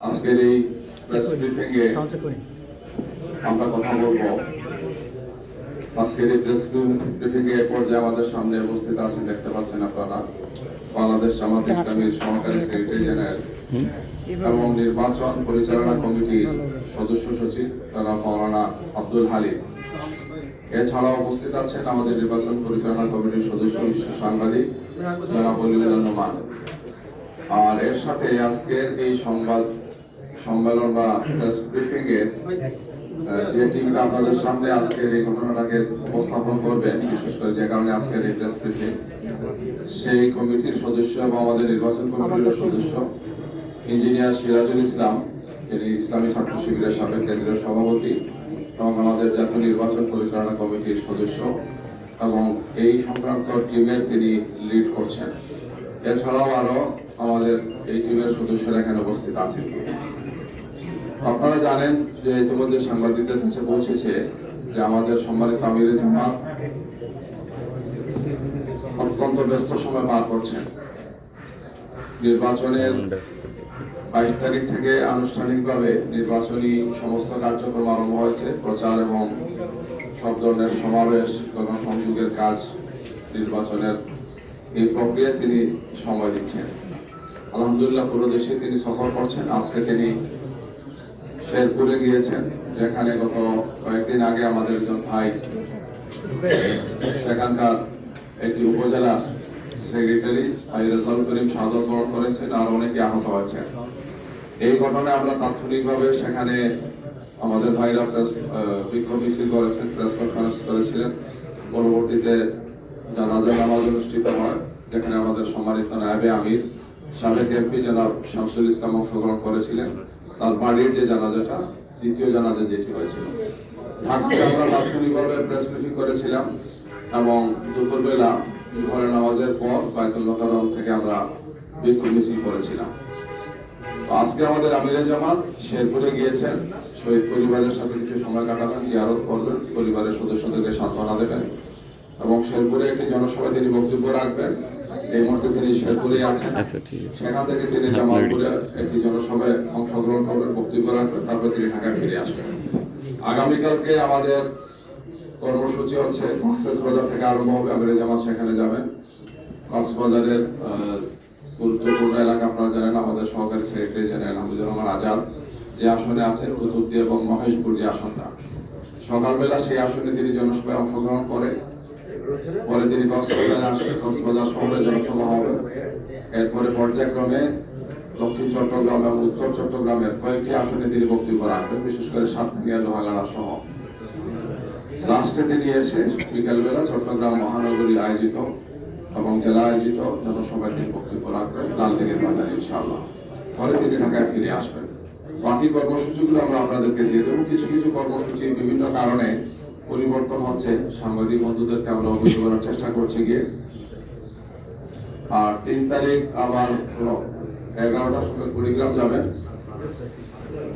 আজকের এই press briefing এ আমরা কথা বলব। আজকের এই প্রেস ব্রিফিং এ পর্যায়ে আমাদের সামনে উপস্থিত আছেন দেখতে পাচ্ছেন আপনারা বাংলাদেশ জামাত ইসলামীর সহকারী সেক্রেটারি জেনারেল এবং নির্বাচন পরিচালনা কমিটির সদস্য সচিব তারা মৌলানা আব্দুল হালিম। এছাড়াও উপস্থিত আছেন আমাদের নির্বাচন পরিচালনা কমিটির সদস্য সাংবাদিক যারা বলিউল রহমান আর এর সাথে আজকের এই সংবাদ সম্মেলন বা প্রেস ব্রিফিং এ যে টিমটা আপনাদের সামনে আজকের এই ঘটনাটাকে উপস্থাপন করবেন বিশেষ করে যে কারণে আজকের এই প্রেস ব্রিফিং সেই কমিটির সদস্য এবং আমাদের নির্বাচন কমিটির সদস্য ইঞ্জিনিয়ার সিরাজুল ইসলাম যিনি ইসলামী ছাত্র শিবিরের সাবেক কেন্দ্রীয় সভাপতি এবং আমাদের জাতীয় নির্বাচন পরিচালনা কমিটির সদস্য এবং এই সংক্রান্ত টিমের তিনি লিড করছেন। এছাড়াও আরও আমাদের এই টিমের সদস্যরা এখানে উপস্থিত আছেন। আপনারা জানেন যে ইতিমধ্যে সাংবাদিকদের কাছে পৌঁছেছে যে আমাদের সম্মানিত আমিরে জামাত অত্যন্ত ব্যস্ত সময় পার করছেন। নির্বাচনের বাইশ তারিখ থেকে আনুষ্ঠানিকভাবে নির্বাচনী সমস্ত কার্যক্রম আরম্ভ হয়েছে। প্রচার এবং সব ধরনের সমাবেশ, গণসংযোগের কাজ নির্বাচনের এই প্রক্রিয়ায় তিনি সময় দিচ্ছেন। আলহামদুলিল্লাহ পুরো দেশে তিনি সফর করছেন। আজকে তিনি শেরপুরে গিয়েছেন, যেখানে গত কয়েকদিন আগে আমাদের একজন ভাই সেখানকার একটি উপজেলার সেক্রেটারি ভাই রেজাউল করিম শাহাদত বরণ করেছেন, আর অনেকে আহত হয়েছেন। এই ঘটনায় আমরা তাৎক্ষণিকভাবে সেখানে আমাদের ভাইরা প্রেস বিক্ষোভ মিছিল করেছেন প্রেস কনফারেন্স করেছিলেন। পরবর্তীতে জানাজা নামাজ অনুষ্ঠিত হয়, যেখানে আমাদের সম্মানিত নায়বে আমির সাবেক এমপি জনাব শামসুল ইসলাম অংশগ্রহণ করেছিলেন। তার বাড়ির যে জানাজাটা, দ্বিতীয় জানাজা যেটি হয়েছিল। ঢাকায় আমরা তাৎক্ষণিকভাবে প্রেস করেছিলাম এবং দুপুরবেলা জোহরের নামাজের পর থেকে আমরা বিক্ষোভ মিছিল করেছিলাম। আজকে আমাদের আমিরে জামাত শেরপুরে গিয়েছেন। শহীদ পরিবারের সাথে কিছু সময় কাটাবেন, জিয়ারত করবেন, পরিবারের সদস্যদেরকে সান্ত্বনা দেবেন এবং শেরপুরে একটি জনসভায় তিনি বক্তব্য রাখবেন। এই মুহূর্তে তিনি আছেন। সেখান থেকে তিনি জামালপুরে একটি জনসভায় অংশগ্রহণ করবেন বক্তব্য রাখবেন তারপর তিনি ফিরে আসবেন। আগামীকালকে আমাদের কর্মসূচি হচ্ছে কক্সবাজার থেকে আরম্ভ হবে আমিরে জামাত সেখানে যাবেন। কক্সবাজারের গুরুত্বপূর্ণ এলাকা আপনারা জানেন আমাদের সহকারী সেক্রেটারি জেনারেল হামিদুর রহমান আজাদ যে আসনে আছেন কুতুবদি এবং মহেশপুর যে আসনটা। সকালবেলা সেই আসনে তিনি জনসভায় অংশগ্রহণ করে পরে তিনি কক্সবাজারে আসবেন কক্সবাজার শহরে জনসভা হবে। এরপরে পর্যায়ক্রমে দক্ষিণ চট্টগ্রাম এবং উত্তর চট্টগ্রামের কয়েকটি আসনে তিনি বক্তব্য রাখবেন, বিশেষ করে সাতক্ষীরা, লোহাগাড়া সহ। লাস্টে তিনি এসে বিকালবেলা চট্টগ্রাম মহানগরী আয়োজিত এবং জেলা আয়োজিত জনসভায় তিনি বক্তব্য রাখবেন লালদিঘির ময়দানে ইনশাআল্লাহ। পরে তিনি ঢাকায় ফিরে আসবেন। বাকি কর্মসূচিগুলো আমরা আপনাদেরকে দিয়ে দেবো। কিছু কিছু কর্মসূচি বিভিন্ন কারণে পরিবর্তন হচ্ছে। সাংবাদিক বন্ধুদেরকে আমরা অবহিত করার চেষ্টা করছি গিয়ে। আর তিন তারিখ আবার এগারোটার সময় কুড়িগ্রাম যাবেন।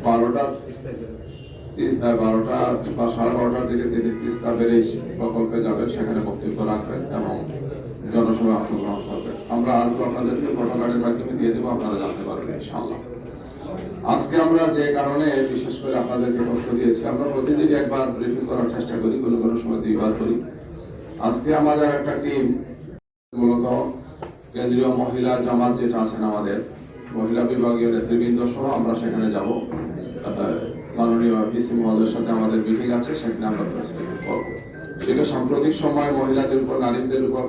বারোটা বারোটা বা সাড়ে বারোটার দিকে তিনি তিস্তা ব্যারেজ প্রকল্পে যাবেন। সেখানে বক্তব্য রাখবেন এবং জনসভায় অংশগ্রহণ করবেন। আমরা আরও আপনাদেরকে ফটো কার্ডের মাধ্যমে দিয়ে দেবো, আপনারা জানতে পারবেন ইনশাআল্লাহ। আজকে আমরা যে কারণে, বিশেষ করে আপনাদেরকে কষ্ট দিয়েছি, আমরা প্রতিদিন একবার ব্রিফিং করার চেষ্টা করি, কোনো কোনো সময় দুইবার করি। আজকে আমাদের একটা টিম মূলত কেন্দ্রীয় মহিলা জামাত যেটা আছেন আমাদের, মহিলা বিভাগীয় নেতৃবৃন্দ সহ আমরা সেখানে যাব। মাননীয় পিসি মহোদয়ের সাথে আমাদের মিটিং আছে, সেখানে আমরা করব। সেটা সাম্প্রতিক সময় মহিলাদের উপর, নারীদের উপর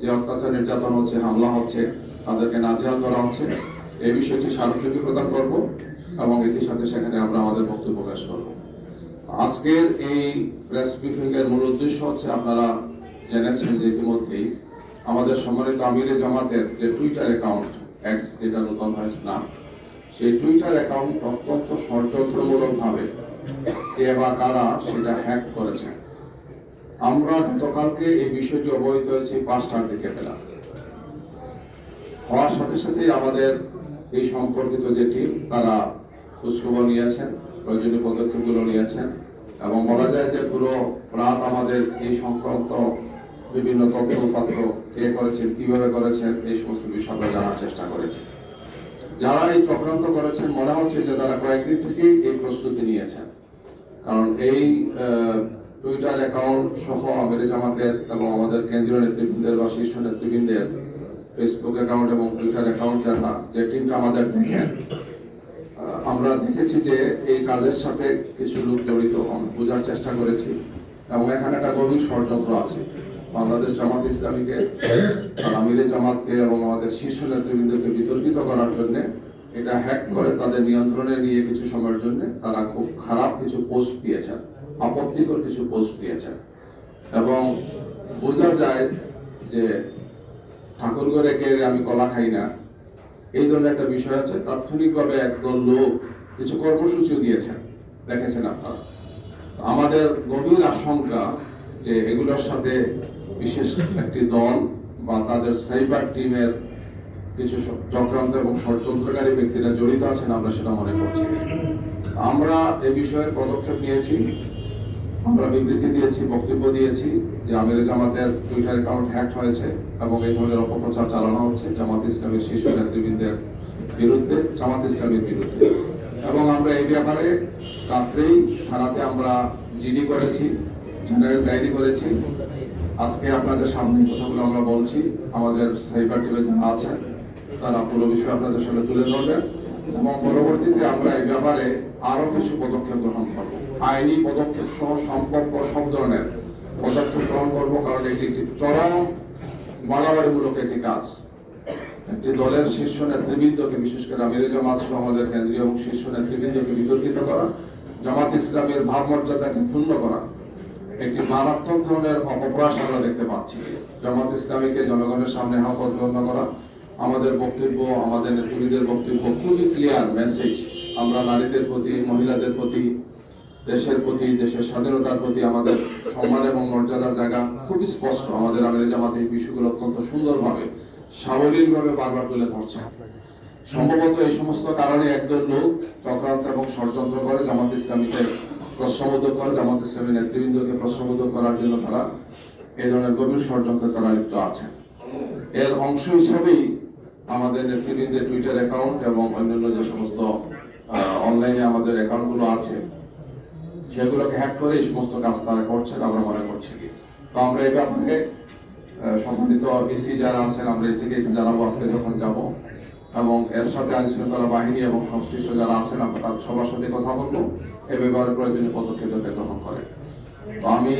যে অত্যাচার, নির্যাতন হচ্ছে, হামলা হচ্ছে, তাদেরকে নাজেহাল করা হচ্ছে। এই বিষয়টি স্মারকলিপি প্রদান করব এবং এটির সাথে সেখানে আমরা আমাদের বক্তব্য পেশ করব। আজকের এই প্রেস ব্রিফিং এর মূল উদ্দেশ্য হচ্ছে আপনারা জেনেছেন যে ইতিমধ্যেই আমাদের সম্মানিত আমিরে জামাতের যে টুইটার অ্যাকাউন্ট এক্স যেটা নতুন হয়েছে না সেই টুইটার অ্যাকাউন্ট অত্যন্ত ষড়যন্ত্রমূলক ভাবে কে বা কারা সেটা হ্যাক করেছে আমরা গতকালকে এই বিষয়টি অবহিত হয়েছি পাঁচটার দিকে বেলা। হওয়ার সাথে সাথেই আমাদের এই সম্পর্কিত যে টিম তারা খোঁজখবর নিয়েছেন, প্রয়োজনীয় পদক্ষেপগুলো নিয়েছেন এবং বলা যায় যে পুরো রাত আমাদের এই সংক্রান্ত বিভিন্ন তথ্য উপাত্ত কে করেছেন, কীভাবে করেছেন, এই সমস্ত বিষয় আমরা জানার চেষ্টা করেছি। যারা এই চক্রান্ত করেছেন, মনে হচ্ছে যে তারা কয়েকদিন থেকেই এই প্রস্তুতি নিয়েছেন। কারণ এই টুইটার অ্যাকাউন্ট সহ আমির জামাতের এবং আমাদের কেন্দ্রীয় নেতৃবৃন্দের বা শীর্ষ নেতৃবৃন্দের ফেসবুক অ্যাকাউন্ট এবং টুইটার অ্যাকাউন্ট যারা, যে টিমটা আমাদের দেখেন আমরা দেখেছি যে এই কাজের সাথে কিছু লোক জড়িত, আমরা বোঝার চেষ্টা করেছি। এবং এখানে একটা গভীর ষড়যন্ত্র আছে। বাংলাদেশ জামাত ইসলামীকে আমিরে জামাতকে এবং আমাদের শীর্ষ নেতৃবৃন্দকে বিতর্কিত করার জন্য, এটা হ্যাক করে তাদের নিয়ন্ত্রণে নিয়ে কিছু সময়ের জন্য তারা খুব খারাপ কিছু পোস্ট দিয়েছেন, আপত্তিকর কিছু পোস্ট দিয়েছেন। এবং বোঝা যায় যে ঠাকুর ঘরে কে আমি কলা খাই না। এই ধরনের একটা বিষয় আছে, তাৎক্ষণিকভাবে একদল লোক কিছু কর্মসূচিও দিয়েছেন। দেখেছেন আপনারা। আমাদের গভীর আশঙ্কা যে এগুলোর সাথে বিশেষ একটি দল বা তাদের সাইবার টিমের কিছু চক্রান্ত এবং ষড়যন্ত্রকারী ব্যক্তিরা জড়িত আছেন আমরা সেটা মনে করছি। আমরা এ বিষয়ে পদক্ষেপ নিয়েছি। আমরা বিবৃতি দিয়েছি, বক্তব্য দিয়েছি যে আমির জামাতের টুইটার অ্যাকাউন্ট হ্যাক হয়েছে এবং এই ধরনের অপপ্রচার চালানো হচ্ছে জামাত ইসলামের শীর্ষ নেতৃবৃন্দের বিরুদ্ধে, জামাত ইসলামের বিরুদ্ধে। এবং আমরা এই ব্যাপারে রাত্রেই থানাতে আমরা জিডি করেছি, জেনারেল ডায়েরি করেছি। আজকে আপনাদের সামনে কথাগুলো আমরা বলছি। আমাদের সাইবার টিমে যারা আছেন, তারা পুরো বিষয় আপনাদের সামনে তুলে ধরবেন। এবং পরবর্তীতে আমরা এই ব্যাপারে আরও কিছু পদক্ষেপ গ্রহণ করব। আইনি পদক্ষেপ সহ সম্পর্ক সব ধরনের পদক্ষেপ গ্রহণ করব, কারণ এটি একটি চরম বাড়াবাড়িমূলক একটি কাজ। একটি দলের শীর্ষ নেতৃবৃন্দকে, বিশেষ করে আমিরে জামাত সহ আমাদের কেন্দ্রীয় এবং শীর্ষ নেতৃবৃন্দকে বিতর্কিত করা, জামাত ইসলামের ভাবমর্যাদাকে ক্ষুণ্ণ করা, একটি মারাত্মক ধরনের অপপ্রয়াস আমরা দেখতে পাচ্ছি। জামাত ইসলামীকে জনগণের সামনে প্রতিপন্ন করা, আমাদের বক্তব্য, আমাদের নেতৃবৃন্দের বক্তব্য, খুবই ক্লিয়ার মেসেজ আমরা নারীদের প্রতি, মহিলাদের প্রতি, দেশের প্রতি, দেশের স্বাধীনতার প্রতি আমাদের সম্মান এবং মর্যাদার জায়গা খুবই স্পষ্ট। আমাদের আমির জামাত এই বিষয়গুলো অত্যন্ত সুন্দরভাবে, সাবলীলভাবে বারবার তুলে ধরছে। সম্ভবত এই সমস্ত কারণে একদল লোক চক্রান্ত এবং ষড়যন্ত্র করে জামাত ইসলামীকে প্রশ্নবোধক করে, জামাত ইসলামী নেতৃবৃন্দকে প্রশ্নবোধক করার জন্য তারা এই ধরনের গভীর ষড়যন্ত্রে তারা লিপ্ত আছে। এর অংশ হিসাবেই আমাদের নেতৃবৃন্দের টুইটার অ্যাকাউন্ট এবং অন্যান্য যে সমস্ত অনলাইনে আমাদের অ্যাকাউন্টগুলো আছে, সেগুলোকে হ্যাক করে এই সমস্ত কাজ তারা করছেন আমরা মনে করছি কি? তো আমরা এই ব্যাপারে সম্মানিত এসি যারা আছেন, আমরা এসিকে জানাব আজকে যখন যাব। এবং এর সাথে আইন শৃঙ্খলা বাহিনী এবং সংশ্লিষ্ট যারা আছেন, আমরা তার সবার সাথে কথা বলব। এ ব্যাপারে প্রয়োজনীয় পদক্ষেপ যাতে গ্রহণ করে। তো আমি